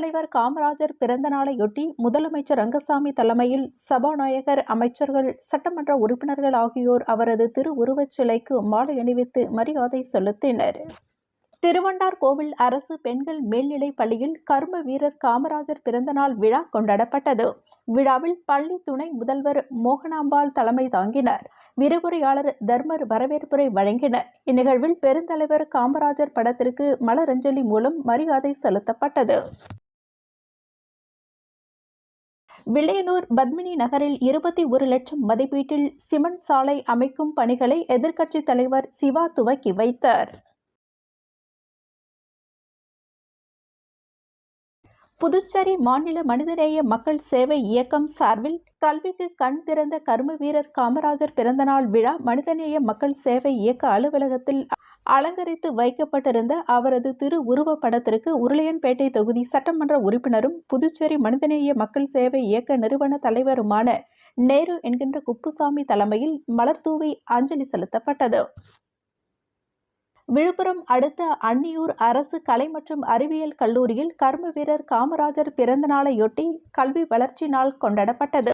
தலைவர் காமராஜர் பிறந்த நாளையொட்டி முதலமைச்சர் ரங்கசாமி தலைமையில் சபாநாயகர் அமைச்சர்கள் சட்டமன்ற உறுப்பினர்கள் ஆகியோர் அவரது திருவுருவச் சிலைக்கு மாலை அணிவித்து மரியாதை செலுத்தினர். திருவண்டார்கோவில் அரசு பெண்கள் மேல்நிலைப் பள்ளியில் கர்ம வீரர் காமராஜர் பிறந்தநாள் விழா கொண்டாடப்பட்டது. விழாவில் பள்ளி துணை முதல்வர் மோகனாம்பாள் தலைமை தாங்கினார். விரிவுரையாளர் தர்மர் வரவேற்புரை வழங்கினர். இந்நிகழ்வில் பெருந்தலைவர் காமராஜர் படத்திற்கு மலரஞ்சலி மூலம் மரியாதை செலுத்தப்பட்டது. விளையனூர் பத்மினி நகரில் இருபத்தி ஒரு லட்சம் மதிப்பீட்டில் சிமெண்ட் சாலை அமைக்கும் பணிகளை எதிர்க்கட்சித் தலைவர் சிவா துவக்கி வைத்தார். புதுச்சேரி மாநில மனிதநேய மக்கள் சேவை இயக்கம் சார்பில் கல்விக்கு கண் திறந்த கர்ம வீரர் காமராஜர் பிறந்தநாள் விழா மனிதநேய மக்கள் சேவை இயக்க அலுவலகத்தில் அலங்கரித்து வைக்கப்பட்டிருந்த அவரது திரு உருவப் படத்திற்கு உருளையன்பேட்டை தொகுதி சட்டமன்ற உறுப்பினரும் புதுச்சேரி மனிதநேய மக்கள் சேவை இயக்க நிறுவன தலைவருமான நேரு என்கின்ற குப்புசாமி தலைமையில் மலர்தூவி அஞ்சலி செலுத்தப்பட்டது. விழுப்புரம் அடுத்த அன்னியூர் அரசு கலை மற்றும் அறிவியல் கல்லூரியில் கர்ம வீரர் காமராஜர் பிறந்த நாளையொட்டி கல்வி வளர்ச்சி நாள் கொண்டாடப்பட்டது.